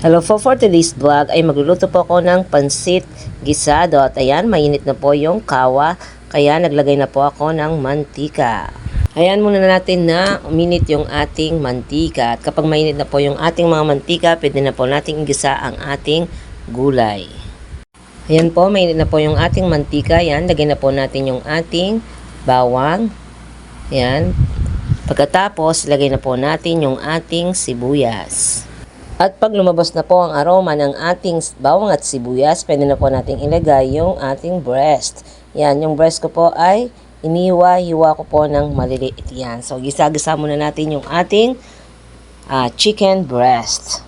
Hello po for today's vlog ay magluluto po ako ng pansit gisado at ayan mainit na po yung kawa kaya naglagay na po ako ng mantika. Ayan muna natin na uminit yung ating mantika at kapag mainit na po yung ating mga mantika pwede na po nating igisa ang ating gulay. Ayan po mainit na po yung ating mantika yan lagyan na po natin yung ating bawang. Ayan. Pagkatapos lagay na po natin yung ating sibuyas. At pag lumabas na po ang aroma ng ating bawang at sibuyas, pwede na po nating ilagay yung ating breast. Yan, yung breast ko po ay iniwa-hiwa ko po ng maliliit yan. So, gisa-gisa muna natin yung ating ah, chicken breast.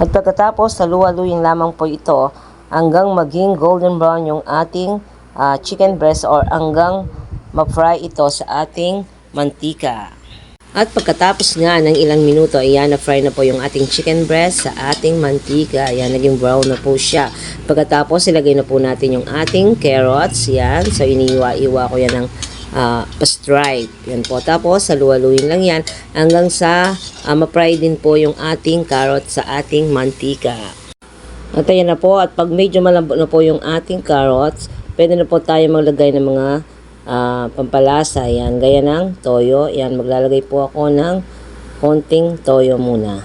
At pagkatapos, saluwa-luyin lamang po ito hanggang maging golden brown yung ating ah, chicken breast or hanggang ma-fry ito sa ating mantika. At pagkatapos nga ng ilang minuto, ayan, na-fry na po yung ating chicken breast sa ating mantika. Ayan, naging brown na po siya. Pagkatapos, ilagay na po natin yung ating carrots. Yan. So, iniiwa-iwa ko yan ng uh, pastripe. Yan po. Tapos, saluwaluin lang yan hanggang sa uh, ma-fry din po yung ating carrots sa ating mantika. At ayan na po. At pag medyo malambot na po yung ating carrots, pwede na po tayo maglagay ng mga ah, pampalasa. Yan, gaya ng toyo. Yan, maglalagay po ako ng konting toyo muna.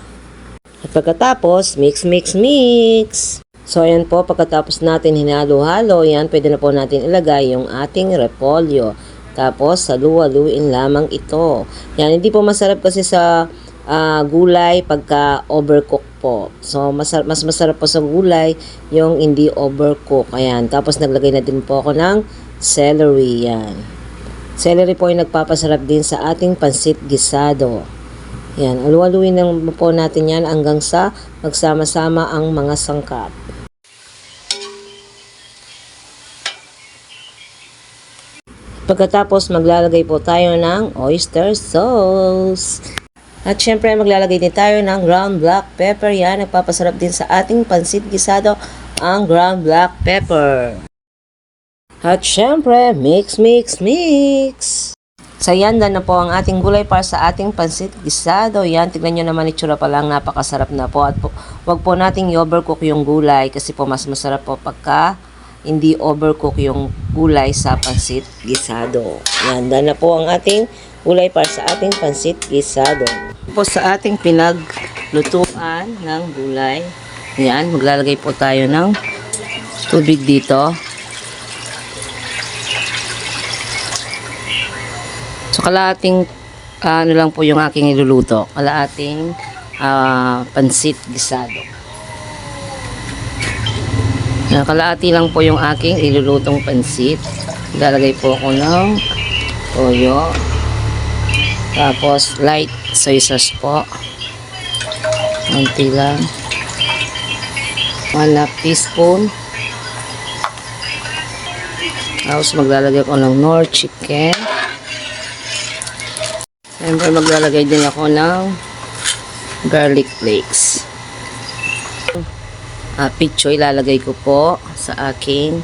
At pagkatapos, mix, mix, mix. So, ayan po, pagkatapos natin hinalo-halo, yan, pwede na po natin ilagay yung ating repolyo. Tapos, saluwa-luin lamang ito. Yan, hindi po masarap kasi sa ah, gulay pagka overcook po. So, masarap, mas masarap po sa gulay yung hindi overcook. Ayan, tapos naglagay na din po ako ng celery. Yan. Celery po ay nagpapasarap din sa ating pansit gisado. Yan, aluwaluin lang po natin yan hanggang sa magsama-sama ang mga sangkap. Pagkatapos maglalagay po tayo ng oyster sauce. At syempre maglalagay din tayo ng ground black pepper. Yan, nagpapasarap din sa ating pansit gisado ang ground black pepper. At syempre, mix, mix, mix. So yan, na po ang ating gulay para sa ating pansit gisado. Yan, tignan nyo naman itsura pa lang, napakasarap na po. At po, wag po nating i-overcook yung gulay kasi po mas masarap po pagka hindi overcook yung gulay sa pansit gisado. Yan, na po ang ating gulay para sa ating pansit gisado. Po sa ating pinaglutuan ng gulay. Yan, maglalagay po tayo ng tubig dito. So, kalahating ah, ano lang po yung aking iluluto. Kalahating ah, pansit gisado. Yan, kalahati lang po yung aking ilulutong pansit. Lalagay po ako ng toyo. Tapos, light soy sauce po. Kunti lang. 1 half teaspoon. Tapos, maglalagay ako ng nor chicken. Siyempre, maglalagay din ako ng garlic flakes. Uh, pitcho ilalagay ko po sa aking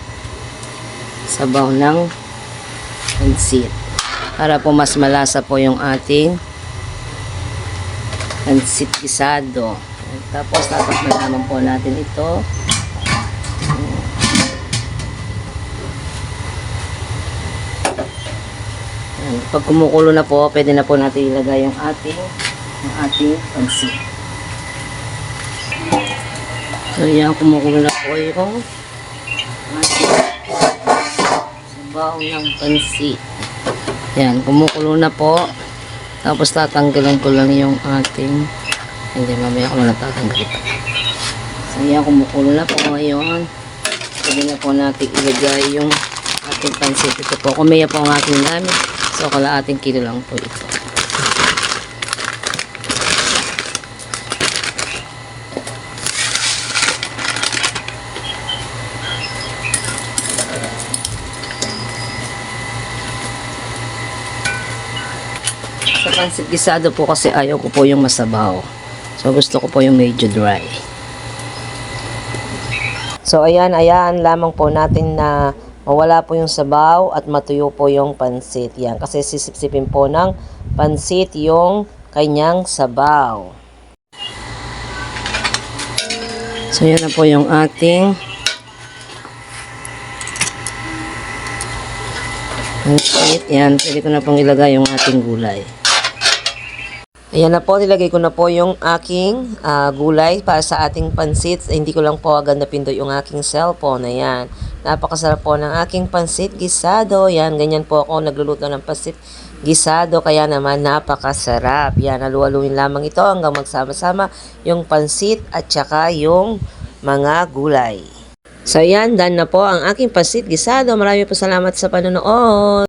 sabaw ng pansit. Para po mas malasa po yung ating pansit gisado. Tapos, na naman po natin ito. Pag kumukulo na po, pwede na po natin ilagay yung ating yung ating pansit. So, yan, kumukulo na po yung ating sabaw ng pansit. Yan, kumukulo na po. Tapos tatanggalan ko lang yung ating hindi, mamaya ko na tatanggal. So, yan, kumukulo na po ngayon. Pwede na po natin ilagay yung ating pansit. Ito po, kumaya po ang ating gamit. So, kalahating kilo lang po ito. Sa pansit gisado po kasi ayaw ko po yung masabaw. So, gusto ko po yung medyo dry. So, ayan, ayan, lamang po natin na mawala po yung sabaw at matuyo po yung pansit. Yan, kasi sisipsipin po ng pansit yung kanyang sabaw. So, yan na po yung ating pansit. Yan, pwede ko na pong ilagay yung ating gulay. Ayan na po, nilagay ko na po yung aking ah, gulay para sa ating pansit. Hindi ko lang po agad napindot yung aking cellphone. Ayan. Napakasarap po ng aking pansit gisado. Yan, ganyan po ako nagluluto ng pansit gisado. Kaya naman napakasarap. Yan, halu-haluin lamang ito hanggang magsama-sama yung pansit at saka yung mga gulay. So yan, done na po ang aking pansit gisado. Marami po salamat sa panonood.